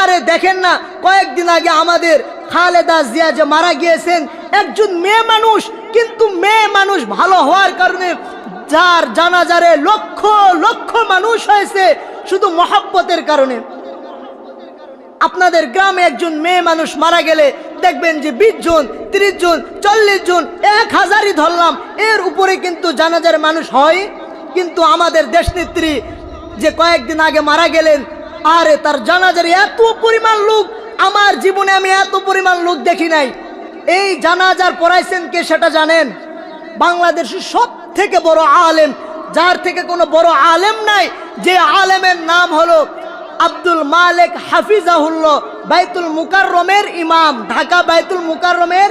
আরে দেখেন না, কয়েকদিন আগে আমাদের খালেদা জিয়া যে মারা গিয়েছেন, একজন মেয়ে মানুষ, কিন্তু মেয়ে মানুষ ভালো হওয়ার কারণে যার জানাজারে লক্ষ লক্ষ মানুষ হয়েছে, শুধু মহাব্বতের কারণে। আপনাদের গ্রামে একজন মেয়ে মানুষ মারা গেলে দেখবেন যে বিশ জন, তিরিশ জন, চল্লিশ জন, এক হাজারই ধরলাম। এর উপরে কিন্তু জানাজার মানুষ হয়। কিন্তু আমাদের দেশনেত্রী যে কয়েকদিন আগে মারা গেলেন আরে তার জানাজার এত পরিমাণ লোক, আমার জীবনে আমি এত পরিমাণ লোক দেখি নাই। এই জানাজার পড়াইছেন কে সেটা জানেন? বাংলাদেশের সব থেকে বড় আলেম, যার থেকে কোনো বড় আলেম নাই, যে আলেমের নাম হলো আব্দুল মালিক হাফিজাহুল্লাহ বাইতুল মুকাররমের ইমাম, ঢাকা বাইতুল মুকাররমের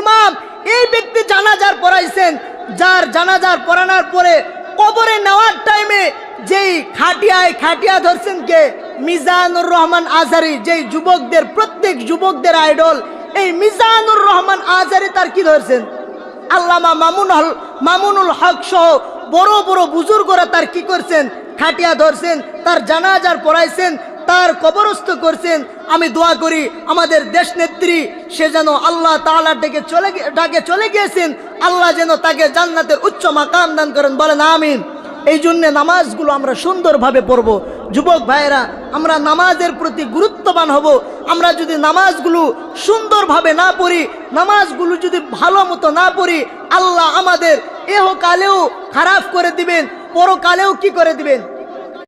ইমাম। এই ব্যক্তি জানাজার পড়াইছেন, যার জানাজার পড়ানোর পরে কবরে নেওয়ার টাইমে যেই খাটিয়ায় খাটিয়া ধরছেন কে? মিজানুর রহমান আজারি, যেই যুবকদের, প্রত্যেক যুবকদের আইডল এই মিজানুর রহমান আজারি তার কি ধরছেন? আল্লামা মামুন মামুনুল হক সহ বড় বড় বুজুর্গরা তার কি করছেন? খাটিয়া ধরছেন, তার জানাজার পড়াইছেন, তার কবরস্থ করছেন। আমি দোয়া করি, আমাদের দেশ নেত্রী, সে যেন আল্লাহ তালা ডেকে চলে ডাকে চলে গিয়েছেন। আল্লাহ যেন তাকে জান্নাতের উচ্চ মাকাম দান করেন। বলেন, আমিন। এই জন্য নামাজগুলো আমরা সুন্দরভাবে পড়ব। যুবক ভাইয়েরা, আমরা নামাজের প্রতি গুরুত্ববান হব। আমরা যদি নামাজগুলো সুন্দরভাবে না পড়ি, নামাজগুলো যদি ভালো মতো না পড়ি, আল্লাহ আমাদের এহকালেও খারাপ করে দিবেন পরকালেও কি করে দিবেন?